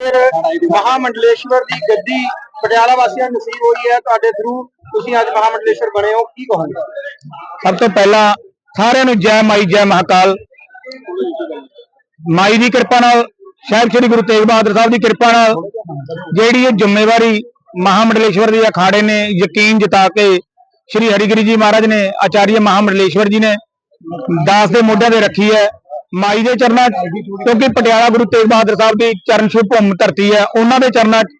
ਮਹਾਮੰਡਲੇਸ਼ਵਰ ਦੀ ਗੱਦੀ ਪਟਿਆਲਾ ਵਾਸੀਆਂ ਨੂੰ ਨਸੀਬ ਹੋਈ ਹੈ। ਤੁਹਾਡੇ ਥਰੂ ਤੁਸੀਂ ਅੱਜ ਮਹਾਮੰਡਲੇਸ਼ਵਰ ਬਣੇ ਹੋ। ਕੀ ਕਹੋਗੇ? ਸਭ ਤੋਂ ਪਹਿਲਾਂ ਸਾਰਿਆਂ ਨੂੰ ਜੈ ਮਾਈ, ਜੈ ਮਹਾਕਾਲ। ਮਾਈ ਦੀ ਕਿਰਪਾ ਨਾਲ, ਸਾਹਿਬ ਸ੍ਰੀ ਗੁਰੂ ਤੇਗ ਬਹਾਦਰ ਸਾਹਿਬ ਦੀ ਕਿਰਪਾ ਨਾਲ ਜਿਹੜੀ ਇਹ ਜ਼ਿੰਮੇਵਾਰੀ ਮਹਾਮੰਡਲੇਸ਼ਵਰ ਦੇ ਅਖਾੜੇ ਨੇ ਯਕੀਨ ਜਿਤਾ ਕੇ ਸ੍ਰੀ ਹਰਿਗਿਰੀ ਜੀ ਮਹਾਰਾਜ ਨੇ, ਆਚਾਰੀਆ ਮਹਾਮੰਡਲੇਸ਼ਵਰ ਜੀ ਨੇ ਦਾਸ ਦੇ ਮੋਢਿਆਂ ਤੇ ਰੱਖੀ ਹੈ। ਮਾਈ ਦੇ ਚਰਨਾਂ 'ਚ, ਕਿਉਂਕਿ ਪਟਿਆਲਾ ਗੁਰੂ ਤੇਗ ਬਹਾਦਰ ਸਾਹਿਬ ਦੀ ਚਰਨ ਛੂਹ ਭੂਮ ਧਰਤੀ ਹੈ, ਉਹਨਾਂ ਦੇ ਚਰਨਾਂ 'ਚ।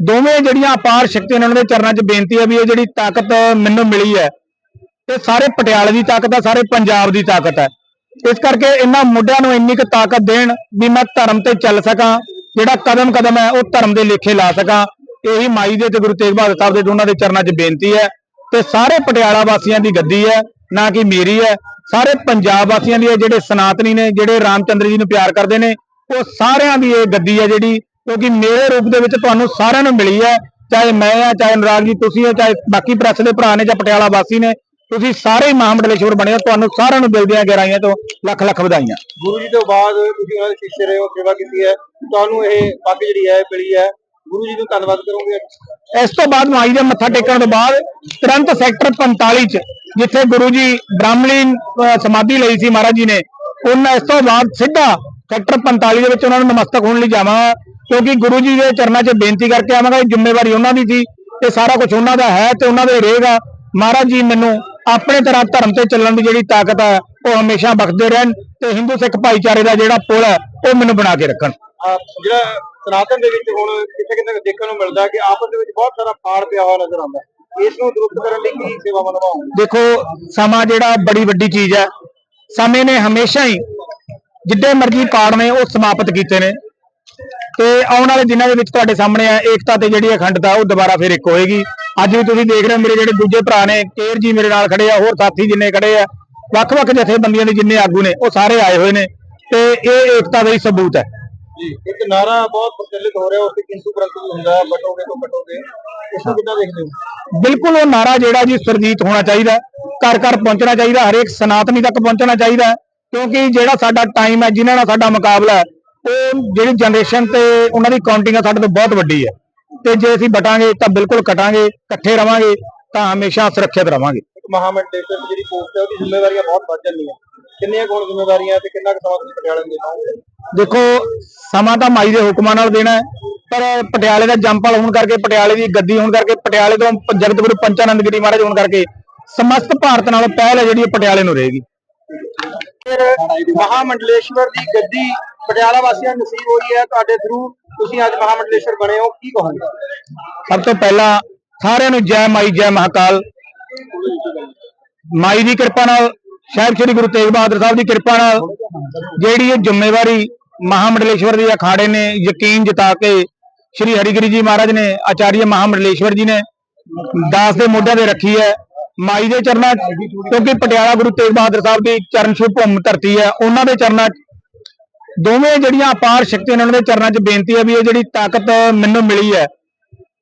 ਦੋਵੇਂ ਜਿਹੜੀਆਂ ਅਪਾਰ ਸ਼ਕਤੀਆਂ ਨੇ ਉਹਨਾਂ ਦੇ ਚਰਨਾਂ 'ਚ ਬੇਨਤੀ ਹੈ ਵੀ ਇਹ ਜਿਹੜੀ ਤਾਕਤ ਮੈਨੂੰ ਮਿਲੀ ਹੈ, ਇਹ ਸਾਰੇ ਪਟਿਆਲੇ ਦੀ ਤਾਕਤ ਹੈ, ਸਾਰੇ ਪੰਜਾਬ ਦੀ ਤਾਕਤ ਹੈ। ਇਸ ਕਰਕੇ ਇਹਨਾਂ ਮੁੱਢਿਆਂ ਨੂੰ ਇੰਨੀ ਕੁ ਤਾਕਤ ਦੇਣ ਵੀ ਮੈਂ ਧਰਮ ਤੇ ਚੱਲ ਸਕਾਂ, ਜਿਹੜਾ ਕਦਮ ਕਦਮ ਹੈ ਉਹ ਧਰਮ ਦੇ ਲੇਖੇ ਲਾ ਸਕਾਂ। ਇਹੀ ਮਾਈ ਦੇ ਤੇ ਗੁਰੂ ਤੇਗ ਬਹਾਦਰ ਸਾਹਿਬ ਦੇ ਦੋਨਾਂ ਦੇ ਚਰਨਾਂ 'ਚ ਬੇਨਤੀ ਹੈ ਤੇ ਸਾਰੇ ਪਟਿਆਲਾ ਵਾਸੀਆਂ ਦੀ ਗੱਦੀ ਹੈ, ਨਾ ਕਿ ਮੇਰੀ ਹੈ। ਸਾਰੇ ਪੰਜਾਬ ਵਾਸੀਆਂ ਦੀ ਹੈ ਜਿਹੜੇ ਸਨਾਤਨੀ ਨੇ ਜਿਹੜੇ ਰਾਮਚੰਦਰ ਜੀ ਨੂੰ ਪਿਆਰ ਕਰਦੇ ਨੇ ਉਹ ਸਾਰਿਆਂ ਦੀ ਇਹ ਗੱਦੀ ਹੈ ਜਿਹੜੀ ਕਿਉਂਕਿ ਮੇਰੇ ਰੂਪ ਦੇ ਵਿੱਚ ਤੁਹਾਨੂੰ ਸਾਰਿਆਂ ਨੂੰ ਮਿਲੀ ਹੈ ਚਾਹੇ ਮੈਂ ਆ ਚਾਹੇ ਅਨੁਰਾਗ ਜੀ ਤੁਸੀਂ ਹੋ ਚਾਹੇ ਬਾਕੀ ਪ੍ਰੈਸ ਦੇ ਭਰਾ ਨੇ ਜਾਂ ਪਟਿਆਲਾ ਵਾਸੀ ਨੇ ਤੁਸੀਂ ਸਾਰੇ ਹੀ ਮਹਾਮੰਡਲੇਸ਼ਵਰ ਬਣੇ ਹੋ ਤੁਹਾਨੂੰ ਸਾਰਿਆਂ ਨੂੰ ਦਿਲ ਦੀਆਂ ਗਹਿਰਾਈਆਂ ਤੋਂ ਲੱਖ ਲੱਖ ਵਧਾਈਆਂ। ਗੁਰੂ ਜੀ ਤੋਂ ਬਾਅਦ ਤੁਸੀਂ ਉਹਨਾਂ ਦੇ ਸ਼ਿష్य ਰਹੇ ਹੋ ਸੇਵਾ ਕੀਤੀ ਹੈ ਤੁਹਾਨੂੰ ਇਹ ਪੱਗ ਜਿਹੜੀ ਹੈ ਮਿਲੀ ਹੈ। ਗੁਰੂ ਜੀ ਨੂੰ ਧੰਨਵਾਦ ਕਰੋਗੇ। ਇਸ ਤੋਂ ਬਾਅਦ ਮਾਈ ਦੇ ਮੱਥਾ ਟੇਕਣ ਤੋਂ ਬਾਅਦ ਤੁਰੰਤ ਸੈਕਟਰ 45 ਚ ਜਿੱਥੇ ਗੁਰੂ ਜੀ ਬ੍ਰਾਹਮਣੀ ਸਮਾਧੀ ਲਈ ਸੀ ਮਹਾਰਾਜ ਜੀ ਨੇ, ਉਹਨਾਂ ਇਸ ਤੋਂ ਬਾਅਦ ਸਿੱਧਾ ਸੈਕਟਰ 45 ਦੇ ਵਿੱਚ ਉਹਨਾਂ ਨੂੰ ਨਮਸਤਕ ਹੋਣ ਲਈ ਜਾਵਾਂਗਾ ਕਿਉਂਕਿ ਗੁਰੂ ਜੀ ਦੇ ਚਰਨਾਂ 'ਚ ਬੇਨਤੀ ਕਰਕੇ ਆਵਾਂਗਾ, ਇਹ ਜ਼ਿੰਮੇਵਾਰੀ ਉਹਨਾਂ ਦੀ ਸੀ ਤੇ ਸਾਰਾ ਕੁਝ ਉਹਨਾਂ ਦਾ ਹੈ ਤੇ ਉਹਨਾਂ ਦੇ ਰਹੇਗਾ ਮਹਾਰਾਜ ਜੀ ਮੈਨੂੰ ਆਪਣੇ ਤਰ੍ਹਾਂ ਧਰਮ ਤੇ ਚੱਲਣ ਦੀ ਜਿਹੜੀ ਤਾਕਤ ਹੈ ਉਹ ਹਮੇਸ਼ਾ ਬਖਸ਼ਦੇ ਰਹਿਣ ਤੇ ਹਿੰਦੂ ਸਿੱਖ ਭਾਈਚਾਰੇ ਦਾ ਜਿਹੜਾ ਪੁਲ ਹੈ ਉਹ ਮੈਨੂੰ ਬਣਾ ਕੇ ਰੱਖਣ। ਜਿਹੜਾ ਸਨਾਤਨ ਦੇ ਵਿੱਚ ਹੁਣ ਕਿਤੇ ਕਿਤੇ ਦੇਖਣ ਨੂੰ ਮਿਲਦਾ ਕਿ ਆਪਸ ਦੇ ਵਿੱਚ ਬਹੁਤ ਸਾਰਾ ਫਾੜ ਪਿਆ ਹੋਇਆ ਨਜ਼ਰ ਆਉਂਦਾ ਇਸ ਨੂੰ ਦਰੁਸਤ ਕਰਨ ਲਈ ਕੀ ਸੇਵਾਵਾਂ ਨਿਭਾਉਂਗੇ ਦੇਖੋ, ਸਮਾਂ ਜਿਹੜਾ ਬੜੀ ਵੱਡੀ ਚੀਜ਼ ਹੈ। ਸਮੇਂ ਨੇ ਹਮੇਸ਼ਾ ਹੀ ਜਿੱਡੇ ਮਰਜ਼ੀ ਪਾੜ ਨੇ, ਉਹ ਸਮਾਪਤ ਕੀਤੇ ਨੇ। ਤੇ ਆਉਣ ਵਾਲੇ ਦਿਨਾਂ ਦੇ ਵਿੱਚ ਤੁਹਾਡੇ ਸਾਹਮਣੇ ਆ, ਏਕਤਾ ਤੇ ਜਿਹੜੀ ਅਖੰਡਤਾ, ਉਹ ਦੁਬਾਰਾ ਫਿਰ ਇੱਕ ਹੋਏਗੀ। ਅੱਜ ਵੀ ਤੁਸੀਂ ਦੇਖ ਰਹੇ ਹੋ, ਮੇਰੇ ਜਿਹੜੇ ਦੂਜੇ ਭਰਾ ਨੇ, ਕੇਰ ਜੀ ਮੇਰੇ ਨਾਲ ਖੜੇ ਆ, ਹੋਰ ਸਾਥੀ ਜਿੰਨੇ ਖੜੇ ਆ, ਵੱਖ-ਵੱਖ ਜਥੇਬੰਦੀਆਂ ਦੇ ਜਿੰਨੇ ਆਗੂ ਨੇ, ਉਹ ਸਾਰੇ ਆਏ ਹੋਏ ਨੇ। ਤੇ ਇਹ ਏਕਤਾ ਦਾ ਹੀ ਸਬੂਤ ਹੈ। ਜੀ ਇੱਕ ਨਾਰਾ ਬਹੁਤ ਪ੍ਰਚਲਿਤ ਹੋ ਰਿਹਾ ਉਸ ਤੇ ਕਿੰਤੂ ਪ੍ਰੰਤੂ ਹੁੰਦਾ ਬਟੋਗੇ ਤੋਂ ਬਟੋਗੇ। ਇਸ ਨੂੰ ਕਿੱਦਾਂ ਦੇਖਦੇ ਹੋ? ਬਿਲਕੁਲ ਉਹ ਨਾਰਾ ਜਿਹੜਾ ਜੀ ਸੁਰਜੀਤ ਹੋਣਾ ਚਾਹੀਦਾ ਘਰ ਘਰ ਪਹੁੰਚਣਾ ਚਾਹੀਦਾ ਹਰੇਕ ਸਨਾਤਨੀ ਤੱਕ ਪਹੁੰਚਣਾ ਚਾਹੀਦਾ ਕਿਉਂਕਿ ਜਿਹੜਾ ਸਾਡਾ ਟਾਈਮ ਹੈ ਜਿਨ੍ਹਾਂ ਨਾਲ ਸਾਡਾ ਮੁਕਾਬਲਾ ਉਹ ਜਿਹੜੀ ਜਨਰੇਸ਼ਨ ਤੇ ਉਹਨਾਂ ਦੀ ਕਾਊਂਟਿੰਗ ਸਾਡੇ ਤੋਂ ਬਹੁਤ ਵੱਡੀ ਹੈ। ਤੇ ਜੇ ਅਸੀਂ ਬਟਾਂਗੇ ਤਾਂ ਬਿਲਕੁਲ ਕਟਾਂਗੇ ਇਕੱਠੇ ਰਵਾਂਗੇ ਤਾਂ ਹਮੇਸ਼ਾ ਸੁਰੱਖਿਅਤ ਰਵਾਂਗੇ। ਦੀ ਜਿਹੜੀ ਪੋਸਟ ਹੈ ਉਹਦੀ ਜ਼ਿੰਮੇਵਾਰੀਆਂ ਬਹੁਤ ਵੱਧ ਜਾਂਦੀਆਂ। ਕਿੰਨੀਆਂ ਕੋਣ ਜ਼ਿੰਮੇਵਾਰੀਆਂ ਤੇ ਕਿੰਨਾ ਕੁ ਸਮਾਂ ਤੁਸੀਂ ਪਟਿਆਲੇ ਨੂੰ ਦੇ ਪਾਓਗੇ ਦੇਖੋ ਸਮਾਂ ਤਾਂ ਮਾਈ ਦੇ ਹੁਕਮਾਂ ਨਾਲ ਦੇਣਾ ਹੈ ਪਰ ਪਟਿਆਲੇ ਦਾ ਜੰਪਲ ਹੋਣ ਕਰਕੇ ਪਟਿਆਲੇ ਦੀ ਗੱਦੀ ਹੋਣ ਕਰਕੇ ਪਟਿਆਲੇ ਤੋਂ ਜਗਤ ਗੁਰੂ ਪੰਚਾਨੰਦ ਗਿਰੀ ਮਹਾਰਾਜ ਹੋਣ ਕਰਕੇ ਸਮਸਤ ਭਾਰਤ ਨਾਲੋਂ ਪਹਿਲ ਹੈ ਜਿਹੜੀ ਉਹ ਪਟਿਆਲੇ ਨੂੰ ਰਹੇਗੀ। ਮਹਾਮੰਡਲੇਸ਼ਵਰ ਦੀ ਗੱਦੀ ਪਟਿਆਲਾ ਵਾਸੀਆਂ ਨੂੰ ਨਸੀਬ ਹੋਈ ਹੈ ਤੁਹਾਡੇ ਥਰੂ ਤੁਸੀਂ ਅੱਜ ਮਹਾਮੰਡਲੇਸ਼ਵਰ ਬਣੇ ਹੋ ਕੀ ਕਹੋਗੇ? ਸਭ ਤੋਂ ਪਹਿਲਾਂ ਸਾਰਿਆਂ ਨੂੰ ਜੈ ਮਾਈ ਜੈ ਮਹਾਕਾਲ। ਮਾਈ ਦੀ ਕਿਰਪਾ ਨਾਲ ਸਾਹਿਬ ਸ੍ਰੀ ਗੁਰੂ ਤੇਗ ਬਹਾਦਰ ਸਾਹਿਬ ਦੀ ਕਿਰਪਾ ਨਾਲ ਜਿਹੜੀ ਇਹ ਜ਼ਿੰਮੇਵਾਰੀ ਮਹਾਮੰਡਲੇਸ਼ਵਰ ਦੇ ਅਖਾੜੇ ਨੇ ਯਕੀਨ ਜਿਤਾ ਕੇ ਸ੍ਰੀ ਹਰਿਗਿਰੀ ਜੀ ਮਹਾਰਾਜ ਨੇ, ਆਚਾਰੀਆ ਮਹਾਮੰਡਲੇਸ਼ਵਰ ਜੀ ਨੇ ਦਾਸ ਦੇ ਮੋਢਿਆਂ ਤੇ ਰੱਖੀ ਹੈ। ਮਾਈ ਦੇ ਚਰਨਾਂ 'ਚ, ਕਿਉਂਕਿ ਪਟਿਆਲਾ ਗੁਰੂ ਤੇਗ ਬਹਾਦਰ ਸਾਹਿਬ ਦੀ ਚਰਨ ਛੂਹ ਭੂਮ ਧਰਤੀ ਹੈ। ਉਹਨਾਂ ਦੇ ਚਰਨਾਂ 'ਚ, ਦੋਵੇਂ ਜਿਹੜੀਆਂ ਅਪਾਰ ਸ਼ਕਤੀਆਂ ਨੇ, ਉਹਨਾਂ ਦੇ ਚਰਨਾਂ 'ਚ ਬੇਨਤੀ ਹੈ ਵੀ ਇਹ ਜਿਹੜੀ ਤਾਕਤ ਮੈਨੂੰ ਮਿਲੀ ਹੈ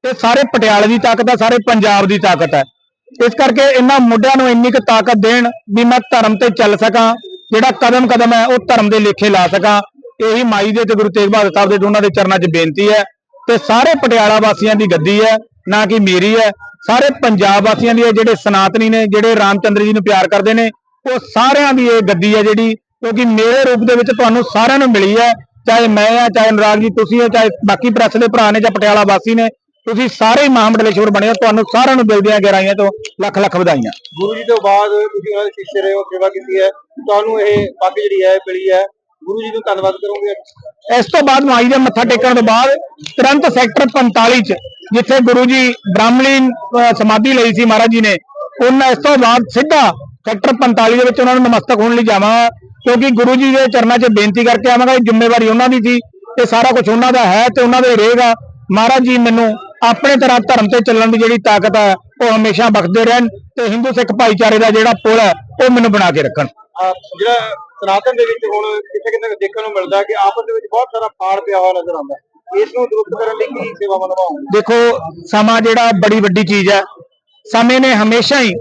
ਤੇ ਸਾਰੇ ਪਟਿਆਲੇ ਦੀ ਤਾਕਤ ਹੈ, ਸਾਰੇ ਪੰਜਾਬ ਦੀ ਤਾਕਤ ਹੈ। ਇਸ ਕਰਕੇ ਇਹਨਾਂ ਮੁੱਢਿਆਂ ਨੂੰ ਇੰਨੀ ਕੁ ਤਾਕਤ ਦੇਣ ਵੀ ਮੈਂ ਧਰਮ ਤੇ ਚੱਲ ਸਕਾਂ, ਜਿਹੜਾ ਕਦਮ ਕਦਮ ਹੈ ਉਹ ਧਰਮ ਦੇ ਲੇਖੇ ਲਾ ਸਕਾਂ। ਇਹੀ ਮਾਈ ਦੇ ਤੇ ਗੁਰੂ ਤੇਗ ਬਹਾਦਰ ਸਾਹਿਬ ਦੇ ਦੋਨਾਂ ਦੇ ਚਰਨਾਂ 'ਚ ਬੇਨਤੀ ਹੈ ਤੇ ਸਾਰੇ ਪਟਿਆਲਾ ਵਾਸੀਆਂ ਦੀ ਗੱਦੀ ਹੈ, ਨਾ ਕਿ ਮੇਰੀ ਹੈ। ਸਾਰੇ ਪੰਜਾਬ ਵਾਸੀਆਂ ਦੀ ਹੈ, ਜਿਹੜੇ ਸਨਾਤਨੀ ਨੇ, ਜਿਹੜੇ ਰਾਮਚੰਦਰ ਜੀ ਨੂੰ ਪਿਆਰ ਕਰਦੇ ਨੇ, ਉਹ ਸਾਰਿਆਂ ਦੀ ਇਹ ਗੱਦੀ ਹੈ ਜਿਹੜੀ, ਕਿਉਂਕਿ ਮੇਰੇ ਰੂਪ ਦੇ ਵਿੱਚ ਤੁਹਾਨੂੰ ਸਾਰਿਆਂ ਨੂੰ ਮਿਲੀ ਹੈ। ਚਾਹੇ ਮੈਂ ਆ ਚਾਹੇ ਅਨੁਰਾਗ ਜੀ, ਤੁਸੀਂ ਹੋ, ਚਾਹੇ ਬਾਕੀ ਪ੍ਰੈਸ ਦੇ ਭਰਾ ਨੇ ਜਾਂ ਪਟਿਆਲਾ ਵਾਸੀ ਨੇ ਤੁਸੀਂ ਸਾਰੇ ਮਹਾਮੰਡਲੇਸ਼ਵਰ ਬਣੇ ਹੋ ਤੁਹਾਨੂੰ ਸਾਰਿਆਂ ਨੂੰ ਦਿਲ ਦੀਆਂ ਗਹਿਰਾਈਆਂ ਤੋਂ ਲੱਖ ਲੱਖ ਵਧਾਈਆਂ। ਗੁਰੂ ਜੀ ਤੋਂ ਬਾਅਦ ਤੁਸੀਂ ਉਹਨਾਂ ਦੇ ਸ਼ਿష్य ਰਹੇ ਹੋ ਸੇਵਾ ਕੀਤੀ ਹੈ। ਤੁਹਾਨੂੰ ਇਹ ਪੱਗ ਜਿਹੜੀ ਹੈ ਮਿਲੀ ਹੈ। ਗੁਰੂ ਜੀ ਨੂੰ ਧੰਨਵਾਦ ਕਰੋਗੇ। ਇਸ ਤੋਂ ਬਾਅਦ ਮਾਈ ਦੇ ਮੱਥਾ ਟੇਕਣ ਤੋਂ ਬਾਅਦ ਤੁਰੰਤ ਸੈਕਟਰ 45 ਚ ਜਿੱਥੇ ਗੁਰੂ ਜੀ ਬ੍ਰਾਹਮਣੀ ਸਮਾਧੀ ਲਈ ਸੀ ਮਹਾਰਾਜ ਜੀ ਨੇ ਉਹਨਾਂ ਇਸ ਤੋਂ ਬਾਅਦ ਸਿੱਧਾ ਸੈਕਟਰ 45 ਦੇ ਵਿੱਚ ਉਹਨਾਂ ਨੂੰ ਨਮਸਤਕ ਹੋਣ ਲਈ ਜਾਵਾਂਗਾ। ਕਿਉਂਕਿ ਗੁਰੂ ਜੀ ਦੇ ਚਰਨਾਂ 'ਚ ਬੇਨਤੀ ਕਰਕੇ ਆਵਾਂਗਾ ਇਹ ਜ਼ਿੰਮੇਵਾਰੀ ਉਹਨਾਂ ਦੀ ਸੀ ਤੇ ਸਾਰਾ ਕੁਝ ਉਹਨਾਂ ਦਾ ਹੈ ਤੇ ਉਹਨਾਂ ਦੇ ਰਹੇਗਾ। ਮਹਾਰਾਜ ਜੀ ਮੈਨੂੰ ਆਪਣੇ ਤਰ੍ਹਾਂ ਧਰਮ ਤੇ ਚੱਲਣ ਦੀ ਜਿਹੜੀ ਤਾਕਤ ਹੈ ਉਹ ਹਮੇਸ਼ਾ ਬਖਸ਼ਦੇ ਰਹਿਣ ਤੇ ਹਿੰਦੂ ਸਿੱਖ ਭਾਈਚਾਰੇ ਦਾ ਜਿਹੜਾ ਪੁਲ ਹੈ ਉਹ ਮੈਨੂੰ ਬਣਾ ਕੇ ਰੱਖਣ। ਜਿਹੜਾ ਸਨਾਤਨ ਦੇ ਵਿੱਚ ਹੁਣ ਕਿਤੇ ਕਿਤੇ ਦੇਖਣ ਨੂੰ ਮਿਲਦਾ ਕਿ ਆਪਸ ਦੇ ਵਿੱਚ ਬਹੁਤ ਸਾਰਾ ਫਾੜ ਪਿਆ ਹੋਇਆ ਨਜ਼ਰ ਆਉਂਦਾ ਇਸ ਨੂੰ ਦਰੁਸਤ ਕਰਨ ਲਈ ਕੀ ਸੇਵਾਵਾਂ ਨਿਭਾਉਂਗੇ ਦੇਖੋ ਸਮਾਂ ਜਿਹੜਾ ਬੜੀ ਵੱਡੀ ਚੀਜ਼ ਹੈ। ਸਮੇਂ ਨੇ ਹਮੇਸ਼ਾ ਹੀ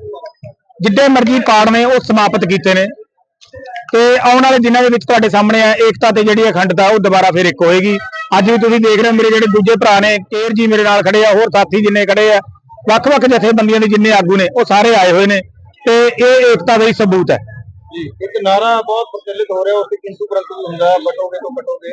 ਜਿੱਡੇ ਮਰਜ਼ੀ ਪਾੜ ਨੇ ਉਹ ਸਮਾਪਤ ਕੀਤੇ ਨੇ। ਤੇ ਆਉਣ ਵਾਲੇ ਦਿਨਾਂ ਦੇ ਵਿੱਚ ਤੁਹਾਡੇ ਸਾਹਮਣੇ ਆ ਏਕਤਾ ਤੇ ਜਿਹੜੀ ਅਖੰਡਤਾ ਉਹ ਦੁਬਾਰਾ ਫਿਰ ਇੱਕ ਹੋਏਗੀ। ਅੱਜ ਵੀ ਤੁਸੀਂ ਦੇਖ ਰਹੇ ਹੋ ਮੇਰੇ ਜਿਹੜੇ ਦੂਜੇ ਭਰਾ ਨੇ ਕੇਰ ਜੀ ਮੇਰੇ ਨਾਲ ਖੜੇ ਆ ਹੋਰ ਸਾਥੀ ਜਿੰਨੇ ਖੜੇ ਆ ਵੱਖ-ਵੱਖ ਜਥੇਬੰਦੀਆਂ ਦੇ ਜਿੰਨੇ ਆਗੂ ਨੇ ਉਹ ਸਾਰੇ ਆਏ ਹੋਏ ਨੇ ਤੇ ਇਹ ਏਕਤਾ ਦਾ ਹੀ ਸਬੂਤ ਹੈ। ਜੀ ਇੱਕ ਨਾਰਾ ਬਹੁਤ ਪ੍ਰਚਲਿਤ ਹੋ ਰਿਹਾ ਉਸ ਤੇ ਕਿੰਤੂ ਪਰੰਤੂ ਹੁੰਦਾ ਬਟੋਗੇ ਤੋਂ ਬਟੋਗੇ।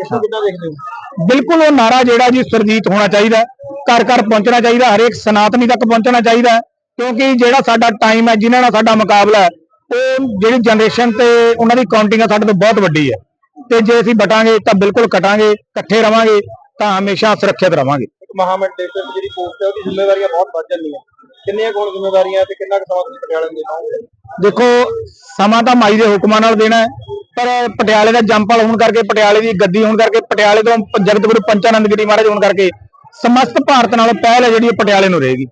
ਇਸ ਨੂੰ ਕਿੱਦਾਂ ਦੇਖਦੇ ਹੋ? ਬਿਲਕੁਲ ਉਹ ਨਾਰਾ ਜਿਹੜਾ ਜੀ ਸੁਰਜੀਤ ਹੋਣਾ ਚਾਹੀਦਾ ਘਰ ਘਰ ਪਹੁੰਚਣਾ ਚਾਹੀਦਾ ਹਰੇਕ ਸਨਾਤਨੀ ਤੱਕ ਪਹੁੰਚਣਾ ਚਾਹੀਦਾ ਕਿਉਂਕਿ ਜਿਹੜਾ ਸਾਡਾ ਟਾਈਮ ਹੈ ਜਿਨ੍ਹਾਂ ਨਾਲ ਸਾਡਾ ਮੁਕਾਬਲਾ ਹੈ ਉਹ ਜਿਹੜੀ ਜਨਰੇਸ਼ਨ ਤੇ ਉਹਨਾਂ ਦੀ ਕਾਊਂਟਿੰਗ ਹੈ ਸਾਡੇ ਤੋਂ ਬਹੁਤ ਵੱਡੀ ਹੈ ਤੇ ਜੇ ਅਸੀਂ ਬਟਾਂਗੇ ਤਾਂ ਬਿਲਕੁਲ ਕਟਾਂਗੇ ਇਕੱਠੇ ਰਵਾਂਗੇ ਤਾਂ ਹਮੇਸ਼ਾ ਸੁਰੱਖਿਅਤ ਰਵਾਂਗੇ। ਦੀ ਜਿਹੜੀ ਪੋਸਟ ਹੈ ਉਹਦੀ ਜ਼ਿੰਮੇਵਾਰੀਆਂ ਬਹੁਤ ਵੱਧ ਜਾਂਦੀਆਂ। ਕਿੰਨੀਆਂ ਕੋਣ ਜ਼ਿੰਮੇਵਾਰੀਆਂ ਤੇ ਕਿੰਨਾ ਕੁ ਸਮਾਂ ਤੁਸੀਂ ਪਟਿਆਲੇ ਨੂੰ ਦੇ ਪਾਓਗੇ ਦੇਖੋ ਸਮਾਂ ਤਾਂ ਮਾਈ ਦੇ ਹੁਕਮਾਂ ਨਾਲ ਦੇਣਾ ਹੈ ਪਰ ਪਟਿਆਲੇ ਦਾ ਜੰਪਲ ਹੋਣ ਕਰਕੇ ਪਟਿਆਲੇ ਦੀ ਗੱਦੀ ਹੋਣ ਕਰਕੇ ਪਟਿਆਲੇ ਤੋਂ ਜਗਤ ਗੁਰੂ ਪੰਚਾਨੰਦ ਗਿਰੀ ਮਹਾਰਾਜ ਹੋਣ ਕਰਕੇ ਸਮਸਤ ਭਾਰਤ ਨਾਲੋਂ ਪਹਿਲ ਹੈ ਜਿਹੜੀ ਪਟਿਆਲੇ ਨੂੰ ਰਹੇਗੀ।